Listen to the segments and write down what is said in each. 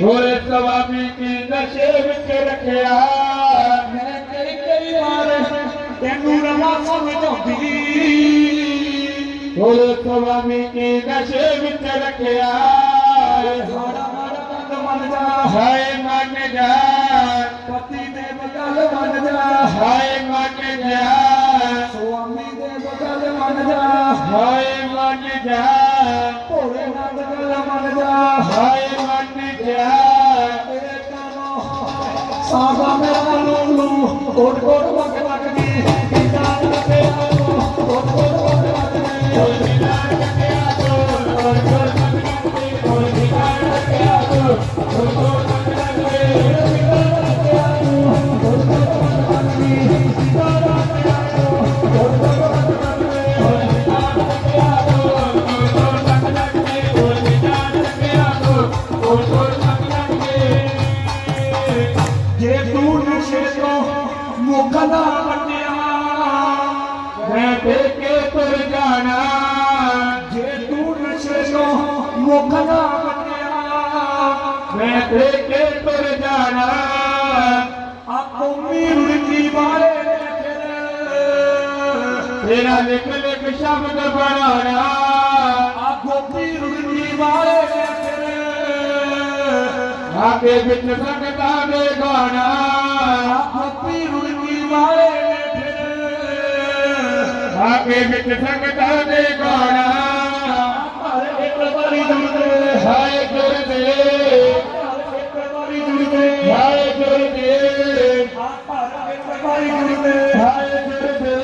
ਹੋਏ ਸਵਾਮੀ ਕੀ ਨਸ਼ੇ ਵਿੱਚ ਰੱਖਿਆ? ਮੈਂ ਕਈ ਕਈ ਵਾਰ ਤੈਨੂੰ ਰਵਾ ਸਮਝ ਆਉਂਦੀ ਹੋਏ ਸਵਾਮੀ ਕੀ ਨਸ਼ੇ ਵਿੱਚ ਰੱਖਿਆ ਸਾਡਾ ਮਾੜਾ ਬੰਦ ਮੰਨ ਜਾ ਹਾਏ ਮਨ ਜਾ ਪਤੀ ਦੇ ਬਦਲ ਮੰਨ ਜਾ ਹਾਏ ਮਨ ਜਾ ਸੁਆਮੀ ਦੇ ਬਦਲ ਮੰਨ ਜਾ ਹਾਏ ਮਨ ਜਾ ਭੋਲੇ ਨੰਦ ਗੱਲ ਮੰਨ ਜਾ ਹਾਏ ਮਨ ਜਾ ਸਾਗਾ ਮੇਰਾ ਨੂੰ ਕੋਟ ਕੋਟ ਵਗ ਤੂੰ ਨਸ਼ੇ ਤੋਂ ਮੁੱਖ ਨਾ ਬਚਿਆ ਮੈਂ ਪੇਕੇ ਤੁਰ ਜਾਣਾ। ਜੇ ਤੂੰ ਨਸ਼ੇ ਤੋਂ ਮੁੱਖ ਨਾ ਬਚਿਆ ਮੈਂ ਪੇਕੇ ਤੁਰ ਜਾਣਾ। ਆਪੋ ਮੀਰੁੜ ਦੀ ਵਾਲੇ ਤੇਰਾ ਲਿਖ ਲਿਖ ਸ਼ਬਦ ਬਣਾਉਣਾ। ਆਪੋ ਮੀਰੁੜ ਦੀ ਵਾਲੇ ਆਕੇ ਵਿੱਚ ਸੰਗਤਾਂ ਦੇ ਗਾਣਾ। ਆਕੇ ਵਿੱਚ ਸੰਗਤਾਂ ਦੇ ਗਾਣਾ। ਹਰ ਇੱਕ ਵਾਰੀ ਜੁੜਦੇ ਹਾਏ ਗੁਰਦੇ ਹਰ ਇੱਕ ਵਾਰੀ ਜੁੜਦੇ ਹਾਏ ਗੁਰਦੇ ਹਰ ਇੱਕ ਵਾਰੀ ਜੁੜਦੇ ਹਾਏ ਗੁਰਦੇ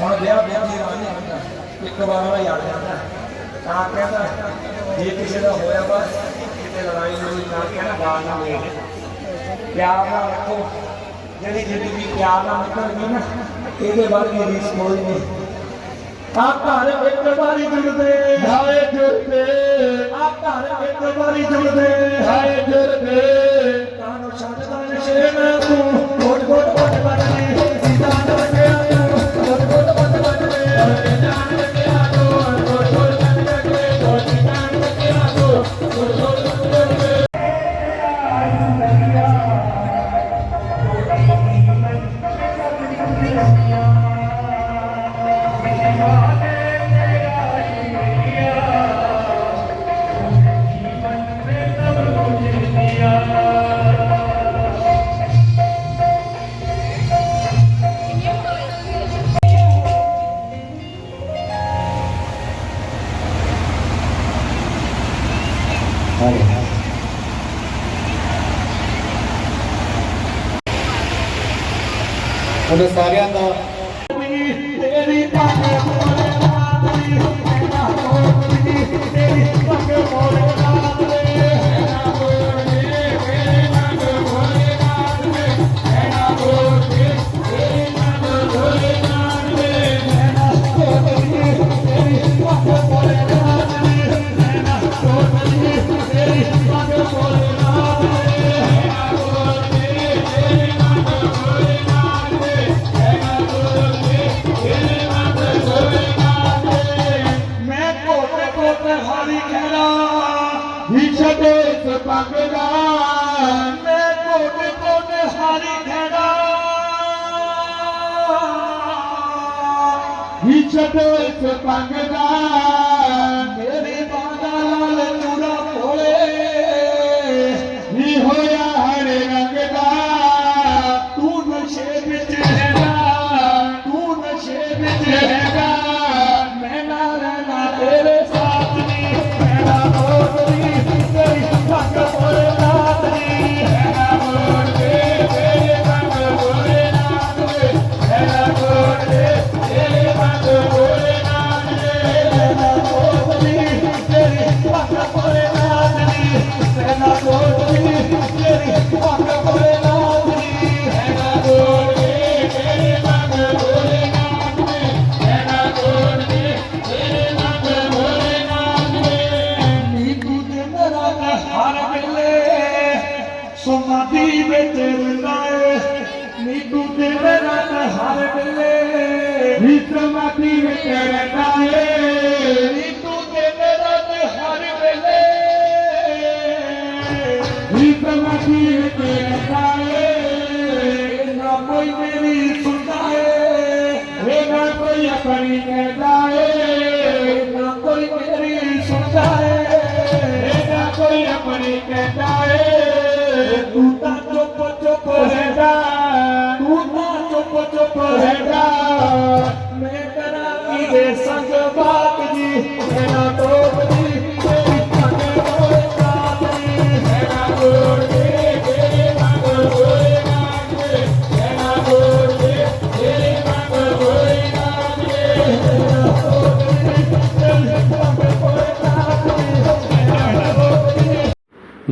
ਹੁਣ ਵਿਆਹ ਤਾਂ ਕਹਿੰਦਾ ਜੇ ਕਿਸੇ ਦਾ ਹੋਇਆ ਵਾ ਕਿਤੇ ਲੜਾਈ ਹੋਈ ਤਾਂ ਕਹਿੰਦਾ ਗਾਲ ਨਾ ਦੇ ਪਿਆਰ ਨਾਲ ਰੱਖੋ ਜਿਹੜੀ ਜ਼ਿੰਦਗੀ ਪਿਆਰ ਨਾਲ ਨਿਕਲ ਗਈ ਨਾ ਇਹਦੇ ਬਾਅਦ ਵੀ ਰੀਸ ਕੋਈ ਨਹੀਂ ਆ ਘਰ ਇੱਕ ਵਾਰੀ ਜੁੜਦੇ ਹਾਏ ਗੁਰਦੇ ਆ ਘਰ ਇੱਕ ਵਾਰੀ ਜੁੜਦੇ ਹਾਏ ਗੁਰਦੇ ਉਹਦੇ ਸਾਰਿਆਂ ਦਾ ਈਸ਼ਦੇ ਸਪੰਗਦਾ ਮੈਂ ਕੋਟੇ ਕੋਟੇ ਹਾਰੀ ਖੇੜਾ ਤੇ ਮਿਲਾਏ ਨੀਤੂ ਤੇ ਰਤ ਹਰ ਵੇਲੇ ਵਿਸਮਾਤੀ ਵਿੱਚ ਰਹਿੰਦਾ ਏ ਨੀਤੂ ਤੇ ਰਤ ਹਰ ਵੇਲੇ ਵਿਸਮਾਤੀ ਵਿੱਚ ਰਹਿੰਦਾ ਏ ਬਾਤ ਜੀ